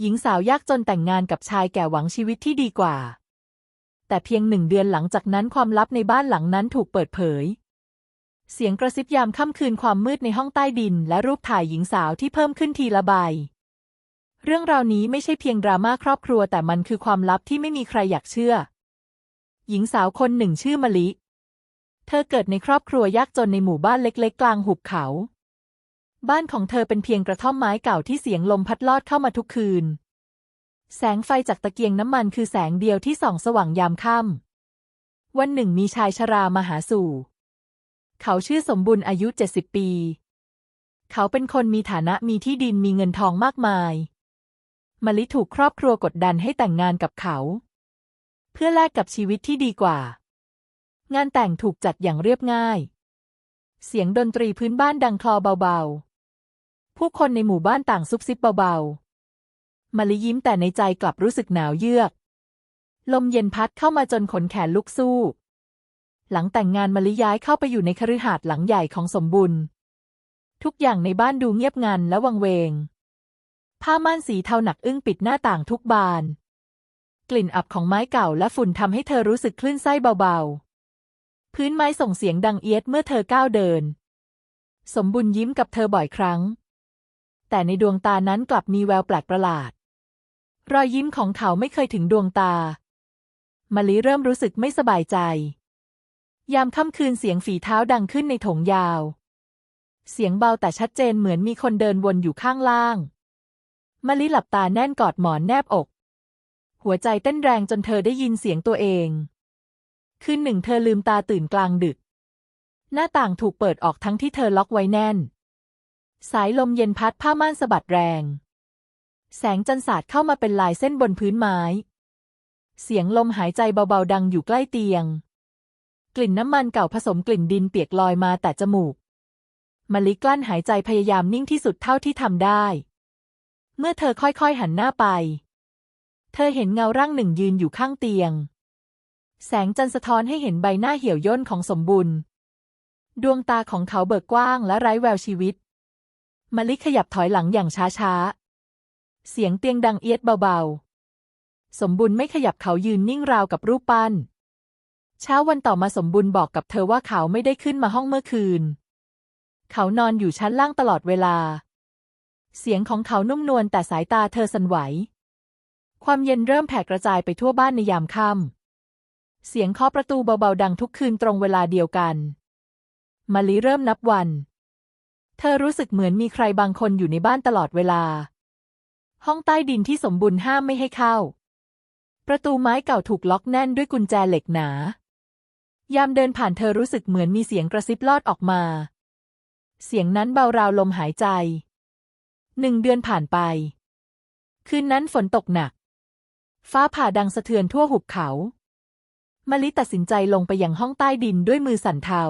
หญิงสาวยากจนแต่งงานกับชายแก่หวังชีวิตที่ดีกว่า แต่เพียงหนึ่งเดือนหลังจากนั้นความลับในบ้านหลังนั้นถูกเปิดเผย เสียงกระซิบยามค่ำคืนความมืดในห้องใต้ดิน และรูปถ่ายหญิงสาวที่เพิ่มขึ้นทีละใบ เรื่องราวนี้ไม่ใช่เพียงดราม่าครอบครัวแต่มันคือความลับที่ไม่มีใครอยากเชื่อ หญิงสาวคนหนึ่งชื่อมะลิ เธอเกิดในครอบครัวยากจนในหมู่บ้านเล็ก ๆ กลางหุบเขา บ้านของเธอเป็นเพียงกระท่อมไม้เก่าที่เสียงลมพัดลอดเข้ามาทุกคืน แสงไฟจากตะเกียงน้ำมันคือแสงเดียวที่ส่องสว่างยามค่ำ วันหนึ่งมีชายชรามาหาสู่ เขาชื่อสมบุญอายุเจ็ดสิบปี เขาเป็นคนมีฐานะมีที่ดินมีเงินทองมากมาย มลิถูกครอบครัวกดดันให้แต่งงานกับเขา เพื่อแลกกับชีวิตที่ดีกว่า งานแต่งถูกจัดอย่างเรียบง่ายเสียงดนตรีพื้นบ้านดังคลอเบาๆ ผู้คนในหมู่บ้านต่างซุบซิบเบาๆมะลิยิ้มแต่ในใจกลับรู้สึกหนาวเยือก ลมเย็นพัดเข้ามาจนขนแขนลุกสู้ หลังแต่งงานมะลิย้ายเข้าไปอยู่ในคฤหาสน์หลังใหญ่ของสมบุญ ทุกอย่างในบ้านดูเงียบงันและวังเวง ผ้าม่านสีเทาหนักอึ้งปิดหน้าต่างทุกบาน กลิ่นอับของไม้เก่าและฝุ่นทำให้เธอรู้สึกคลื่นไส้เบาๆ พื้นไม้ส่งเสียงดังเอียดเมื่อเธอก้าวเดินสมบุญยิ้มกับเธอบ่อยครั้ง แต่ในดวงตานั้นกลับมีแววแปลกประหลาด รอยยิ้มของเขาไม่เคยถึงดวงตามะลิเริ่มรู้สึกไม่สบายใจ ยามค่ำคืนเสียงฝีเท้าดังขึ้นในถงยาว เสียงเบาแต่ชัดเจนเหมือนมีคนเดินวนอยู่ข้างล่างมะลิหลับตาแน่นกอดหมอนแนบอก หัวใจเต้นแรงจนเธอได้ยินเสียงตัวเอง คืนหนึ่งเธอลืมตาตื่นกลางดึก หน้าต่างถูกเปิดออกทั้งที่เธอล็อกไว้แน่น สายลมเย็นพัดผ้าม่านสะบัดแรง แสงจันทร์สาดเข้ามาเป็นลายเส้นบนพื้นไม้ เสียงลมหายใจเบาๆดังอยู่ใกล้เตียง กลิ่นน้ำมันเก่าผสมกลิ่นดินเปียกลอยมาแต่จมูกมะลิกลั้นหายใจพยายามนิ่งที่สุดเท่าที่ทำได้ เมื่อเธอค่อยๆหันหน้าไป เธอเห็นเงาร่างหนึ่งยืนอยู่ข้างเตียง แสงจันทร์สะท้อนให้เห็นใบหน้าเหี่ยวย่นของสมบุญ ดวงตาของเขาเบิกกว้างและไร้แววชีวิต มะลิขยับถอยหลังอย่างช้าๆ เสียงเตียงดังเอียดเบาๆ สมบุญไม่ขยับเขายืนนิ่งราวกับรูปปั้น เช้าวันต่อมาสมบุญบอกกับเธอว่าเขาไม่ได้ขึ้นมาห้องเมื่อคืน เขานอนอยู่ชั้นล่างตลอดเวลา เสียงของเขานุ่มนวลแต่สายตาเธอสั่นไหว ความเย็นเริ่มแผ่กระจายไปทั่วบ้านในยามค่ำ เสียงเคาะประตูเบาๆดังทุกคืนตรงเวลาเดียวกันมะลิเริ่มนับวัน เธอรู้สึกเหมือนมีใครบางคนอยู่ในบ้านตลอดเวลา ห้องใต้ดินที่สมบุญห้ามไม่ให้เข้า ประตูไม้เก่าถูกล็อกแน่นด้วยกุญแจเหล็กหนา ยามเดินผ่านเธอรู้สึกเหมือนมีเสียงกระซิบลอดออกมา เสียงนั้นเบาราวลมหายใจ หนึ่งเดือนผ่านไป คืนนั้นฝนตกหนัก ฟ้าผ่าดังสะเทือนทั่วหุบเขามะลิตัดสินใจลงไปยังห้องใต้ดินด้วยมือสั่นเทา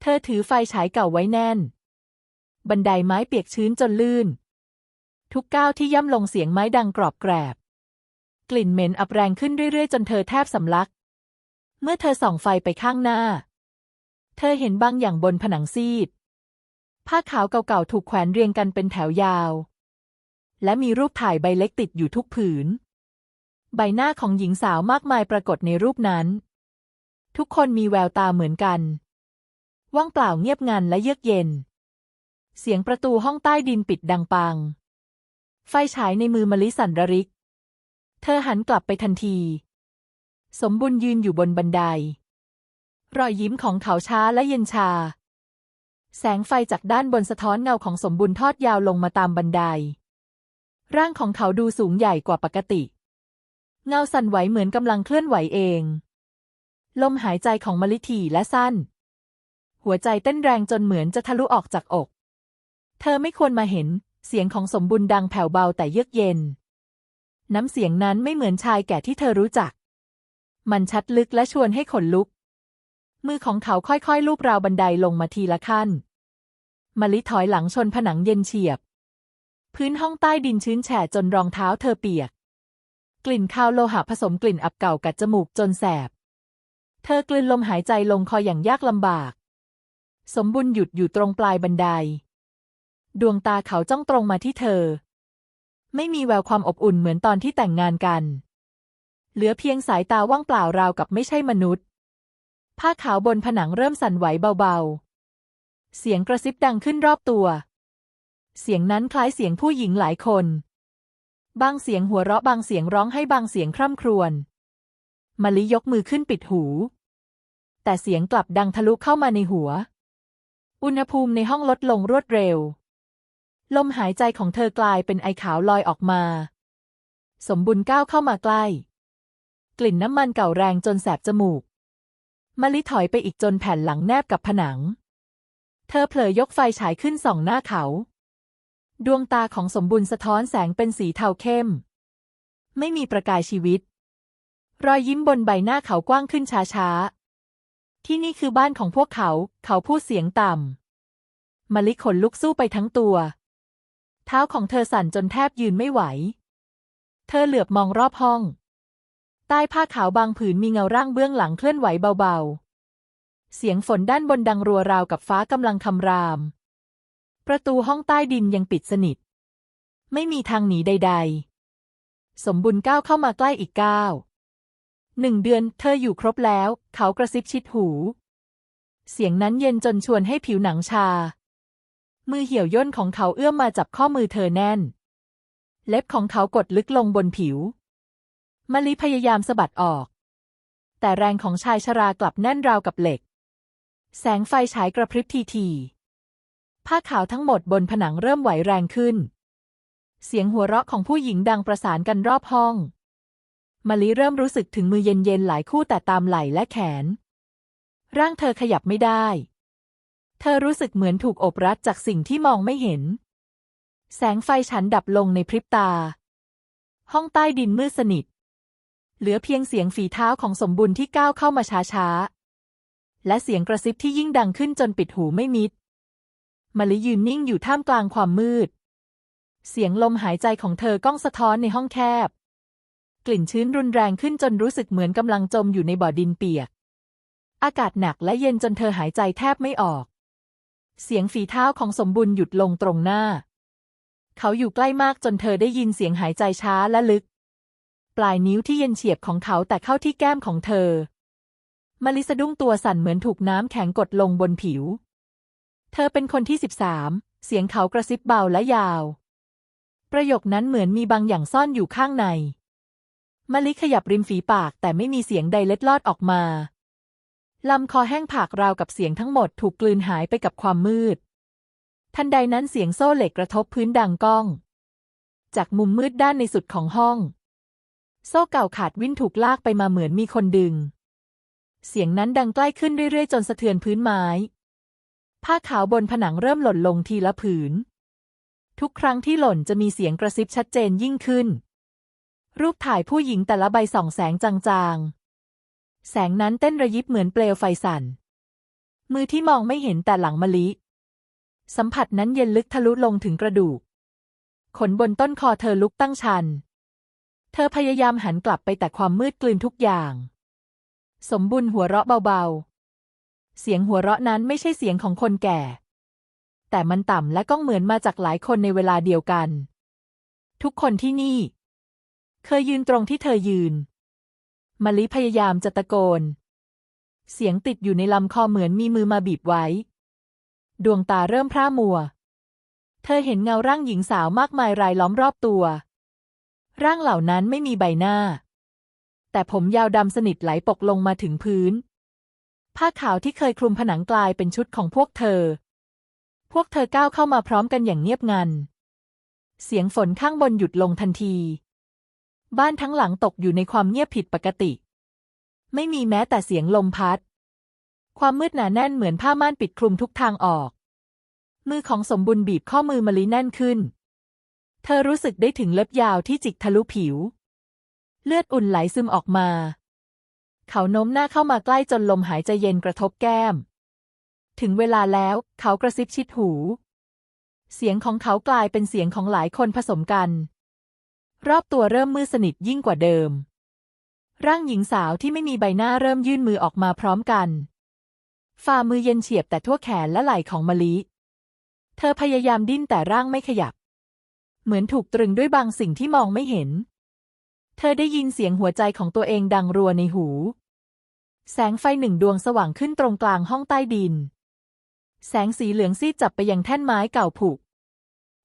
เธอถือไฟฉายเก่าไว้แน่น บันไดไม้เปียกชื้นจนลื่น ทุกก้าวที่ย่ำลงเสียงไม้ดังกรอบแกรบ กลิ่นเหม็นอับแรงขึ้นเรื่อยๆ จนเธอแทบสำลัก เมื่อเธอส่องไฟไปข้างหน้า เธอเห็นบางอย่างบนผนังซีด ผ้าขาวเก่าๆถูกแขวนเรียงกันเป็นแถวยาว และมีรูปถ่ายใบเล็กติดอยู่ทุกผืน ใบหน้าของหญิงสาวมากมายปรากฏในรูปนั้น ทุกคนมีแววตาเหมือนกัน ว่างเปล่าเงียบงันและเยือกเย็น เสียงประตูห้องใต้ดินปิดดังปัง ไฟฉายในมือมลิสันระริก เธอหันกลับไปทันที สมบุญยืนอยู่บนบันได รอยยิ้มของเขาช้าและเย็นชา แสงไฟจากด้านบนสะท้อนเงาของสมบุญทอดยาวลงมาตามบันได ร่างของเขาดูสูงใหญ่กว่าปกติ เงาสั่นไหวเหมือนกำลังเคลื่อนไหวเอง ลมหายใจของมลิถีและสั้น หัวใจเต้นแรงจนเหมือนจะทะลุออกจากอก เธอไม่ควรมาเห็น เสียงของสมบุญดังแผ่วเบาแต่เยือกเย็น น้ำเสียงนั้นไม่เหมือนชายแก่ที่เธอรู้จัก มันชัดลึกและชวนให้ขนลุก มือของเขาค่อยๆลูบราวบันไดลงมาทีละขั้นมะลิถอยหลังชนผนังเย็นเฉียบ พื้นห้องใต้ดินชื้นแฉะจนรองเท้าเธอเปียก กลิ่นคาวโลหะผสมกลิ่นอับเก่ากัดจมูกจนแสบ เธอกลืนลมหายใจลงคออย่างยากลำบาก สมบุญหยุดอยู่ตรงปลายบันได ดวงตาเขาจ้องตรงมาที่เธอ ไม่มีแววความอบอุ่นเหมือนตอนที่แต่งงานกัน เหลือเพียงสายตาว่างเปล่าราวกับไม่ใช่มนุษย์ ผ้าขาวบนผนังเริ่มสั่นไหวเบาๆ เสียงกระซิบดังขึ้นรอบตัว เสียงนั้นคล้ายเสียงผู้หญิงหลายคน บางเสียงหัวเราะบางเสียงร้องให้บางเสียงคร่ำครวญมะลิยกมือขึ้นปิดหู แต่เสียงกลับดังทะลุเข้ามาในหัว อุณหภูมิในห้องลดลงรวดเร็ว ลมหายใจของเธอกลายเป็นไอขาวลอยออกมา สมบุญก้าวเข้ามาใกล้ กลิ่นน้ำมันเก่าแรงจนแสบจมูกมะลิถอยไปอีกจนแผ่นหลังแนบกับผนัง เธอเผลอยกไฟฉายขึ้นส่องหน้าเขา ดวงตาของสมบุญสะท้อนแสงเป็นสีเทาเข้ม ไม่มีประกายชีวิต รอยยิ้มบนใบหน้าเขากว้างขึ้นช้าๆ ที่นี่คือบ้านของพวกเขา เขาพูดเสียงต่ำมะลิขนลุกสู้ไปทั้งตัว เท้าของเธอสั่นจนแทบยืนไม่ไหว เธอเหลือบมองรอบห้อง ใต้ผ้าขาวบางผืนมีเงาร่างเบื้องหลังเคลื่อนไหวเบาๆ เสียงฝนด้านบนดังรัวราวกับฟ้ากำลังคำราม ประตูห้องใต้ดินยังปิดสนิท ไม่มีทางหนีใด ๆ สมบุญก้าวเข้ามาใกล้อีกก้าวหนึ่งเดือนเธออยู่ครบแล้ว เขากระซิบชิดหู เสียงนั้นเย็นจนชวนให้ผิวหนังชา มือเหี่ยวย่นของเขาเอื้อมมาจับข้อมือเธอแน่น เล็บของเขากดลึกลงบนผิวมะลิพยายามสะบัดออก แต่แรงของชายชรากลับแน่นราวกับเหล็ก แสงไฟฉายกระพริบทีทีผ้าขาวทั้งหมดบนผนังเริ่มไหวแรงขึ้น เสียงหัวเราะของผู้หญิงดังประสานกันรอบห้องมะลิเริ่มรู้สึกถึงมือเย็นๆหลายคู่แต่ตามไหล่และแขน ร่างเธอขยับไม่ได้ เธอรู้สึกเหมือนถูกอบรัดจากสิ่งที่มองไม่เห็น แสงไฟฉันดับลงในพริบตา ห้องใต้ดินมืดสนิท เหลือเพียงเสียงฝีเท้าของสมบุญที่ก้าวเข้ามาช้าๆ และเสียงกระซิบที่ยิ่งดังขึ้นจนปิดหูไม่มิดมะลิยืนนิ่งอยู่ท่ามกลางความมืด เสียงลมหายใจของเธอก้องสะท้อนในห้องแคบ กลิ่นชื้นรุนแรงขึ้นจนรู้สึกเหมือนกำลังจมอยู่ในบ่อดินเปียก อากาศหนักและเย็นจนเธอหายใจแทบไม่ออก เสียงฝีเท้าของสมบุญหยุดลงตรงหน้า เขาอยู่ใกล้มากจนเธอได้ยินเสียงหายใจช้าและลึก ปลายนิ้วที่เย็นเฉียบของเขาแต่เข้าที่แก้มของเธอมาลิสะดุ้งตัวสั่นเหมือนถูกน้ำแข็งกดลงบนผิว เธอเป็นคนที่สิบสามเสียงเขากระซิบเบาและยาว ประโยคนั้นเหมือนมีบางอย่างซ่อนอยู่ข้างในมะลิขยับริมฝีปากแต่ไม่มีเสียงใดเล็ดลอดออกมา ลำคอแห้งผากราวกับเสียงทั้งหมดถูกกลืนหายไปกับความมืด ทันใดนั้นเสียงโซ่เหล็กกระทบพื้นดังก้อง จากมุมมืดด้านในสุดของห้อง โซ่เก่าขาดวิ่นถูกลากไปมาเหมือนมีคนดึง เสียงนั้นดังใกล้ขึ้นเรื่อยๆ จนสะเทือนพื้นไม้ ผ้าขาวบนผนังเริ่มหล่นลงทีละผืน ทุกครั้งที่หล่นจะมีเสียงกระซิบชัดเจนยิ่งขึ้น รูปถ่ายผู้หญิงแต่ละใบส่องแสงจางๆ แสงนั้นเต้นระยิบเหมือนเปลวไฟสั่น มือที่มองไม่เห็นแต่หลังมะลิ สัมผัสนั้นเย็นลึกทะลุลงถึงกระดูก ขนบนต้นคอเธอลุกตั้งชัน เธอพยายามหันกลับไปแต่ความมืดกลืนทุกอย่าง สมบุญหัวเราะเบาๆ เสียงหัวเราะนั้นไม่ใช่เสียงของคนแก่ แต่มันต่ำและก้องเหมือนมาจากหลายคนในเวลาเดียวกัน ทุกคนที่นี่ เคยยืนตรงที่เธอยืน มะลิพยายามจะตะโกน เสียงติดอยู่ในลำคอเหมือนมีมือมาบีบไว้ ดวงตาเริ่มพร่ามัว เธอเห็นเงาร่างหญิงสาวมากมายรายล้อมรอบตัว ร่างเหล่านั้นไม่มีใบหน้า แต่ผมยาวดำสนิทไหลปกลงมาถึงพื้น ผ้าขาวที่เคยคลุมผนังกลายเป็นชุดของพวกเธอ พวกเธอก้าวเข้ามาพร้อมกันอย่างเงียบงัน เสียงฝนข้างบนหยุดลงทันที บ้านทั้งหลังตกอยู่ในความเงียบผิดปกติ ไม่มีแม้แต่เสียงลมพัด ความมืดหนาแน่นเหมือนผ้าม่านปิดคลุมทุกทางออก มือของสมบุญบีบข้อมือมะลิแน่นขึ้น เธอรู้สึกได้ถึงเล็บยาวที่จิกทะลุผิว เลือดอุ่นไหลซึมออกมา เขาโน้มหน้าเข้ามาใกล้จนลมหายใจเย็นกระทบแก้ม ถึงเวลาแล้วเขากระซิบชิดหู เสียงของเขากลายเป็นเสียงของหลายคนผสมกัน รอบตัวเริ่มมืดสนิทยิ่งกว่าเดิม ร่างหญิงสาวที่ไม่มีใบหน้าเริ่มยื่นมือออกมาพร้อมกัน ฝ่ามือเย็นเฉียบแต่ทั่วแขนและไหล่ของมะลิ เธอพยายามดิ้นแต่ร่างไม่ขยับ เหมือนถูกตรึงด้วยบางสิ่งที่มองไม่เห็น เธอได้ยินเสียงหัวใจของตัวเองดังรัวในหู แสงไฟหนึ่งดวงสว่างขึ้นตรงกลางห้องใต้ดิน แสงสีเหลืองซีดจับไปยังแท่นไม้เก่าผุ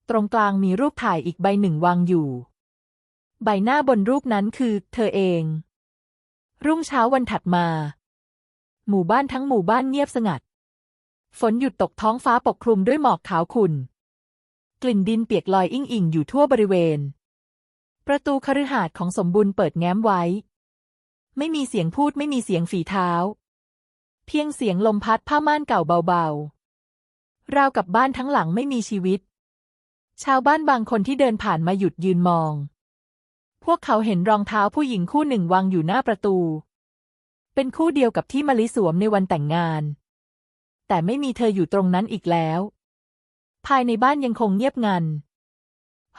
ตรงกลางมีรูปถ่ายอีกใบหนึ่งวางอยู่ ใบหน้าบนรูปนั้นคือ เธอเอง รุ่งเช้าวันถัดมา หมู่บ้านทั้งหมู่บ้านเงียบสงัด ฝนหยุดตกท้องฟ้าปกคลุมด้วยหมอกขาวขุ่น กลิ่นดินเปียกลอยอิ่งอิ่งอยู่ทั่วบริเวณ ประตูคฤหาสน์ของสมบุญเปิดแง้มไว้ ไม่มีเสียงพูดไม่มีเสียงฝีเท้า เพียงเสียงลมพัดผ้าม่านเก่าเบาๆ ราวกับบ้านทั้งหลังไม่มีชีวิต ชาวบ้านบางคนที่เดินผ่านมาหยุดยืนมอง พวกเขาเห็นรองเท้าผู้หญิงคู่หนึ่งวางอยู่หน้าประตู เป็นคู่เดียวกับที่มะลิสวมในวันแต่งงาน แต่ไม่มีเธออยู่ตรงนั้นอีกแล้ว ภายในบ้านยังคงเงียบงัน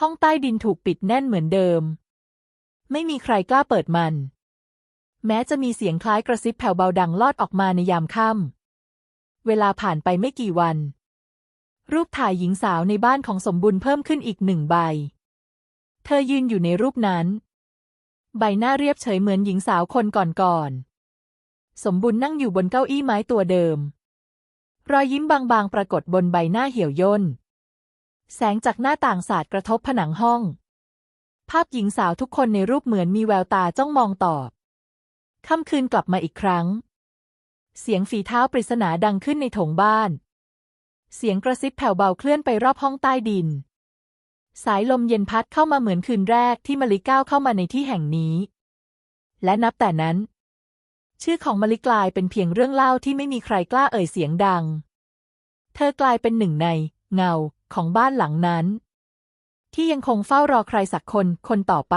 ห้องใต้ดินถูกปิดแน่นเหมือนเดิม ไม่มีใครกล้าเปิดมัน แม้จะมีเสียงคล้ายกระซิบแผ่วเบาดังลอดออกมาในยามค่ำ เวลาผ่านไปไม่กี่วัน รูปถ่ายหญิงสาวในบ้านของสมบุญเพิ่มขึ้นอีกหนึ่งใบ เธอยืนอยู่ในรูปนั้น ใบหน้าเรียบเฉยเหมือนหญิงสาวคนก่อนๆ สมบุญนั่งอยู่บนเก้าอี้ไม้ตัวเดิม รอยยิ้มบางๆ ปรากฏบนใบหน้าเหี่ยวย่น แสงจากหน้าต่างสาดกระทบผนังห้อง ภาพหญิงสาวทุกคนในรูปเหมือนมีแววตาจ้องมองตอบค่ำคืนกลับมาอีกครั้ง เสียงฝีเท้าปริศนาดังขึ้นในโถงบ้าน เสียงกระซิบแผ่วเบาเคลื่อนไปรอบห้องใต้ดิน สายลมเย็นพัดเข้ามาเหมือนคืนแรกที่มะลิก้าวเข้ามาในที่แห่งนี้ และนับแต่นั้น ชื่อของมะลิกลายเป็นเพียงเรื่องเล่าที่ไม่มีใครกล้าเอ่ยเสียงดัง เธอกลายเป็นหนึ่งใน เงาของบ้านหลังนั้น ที่ยังคงเฝ้ารอใครสักคนคนต่อไป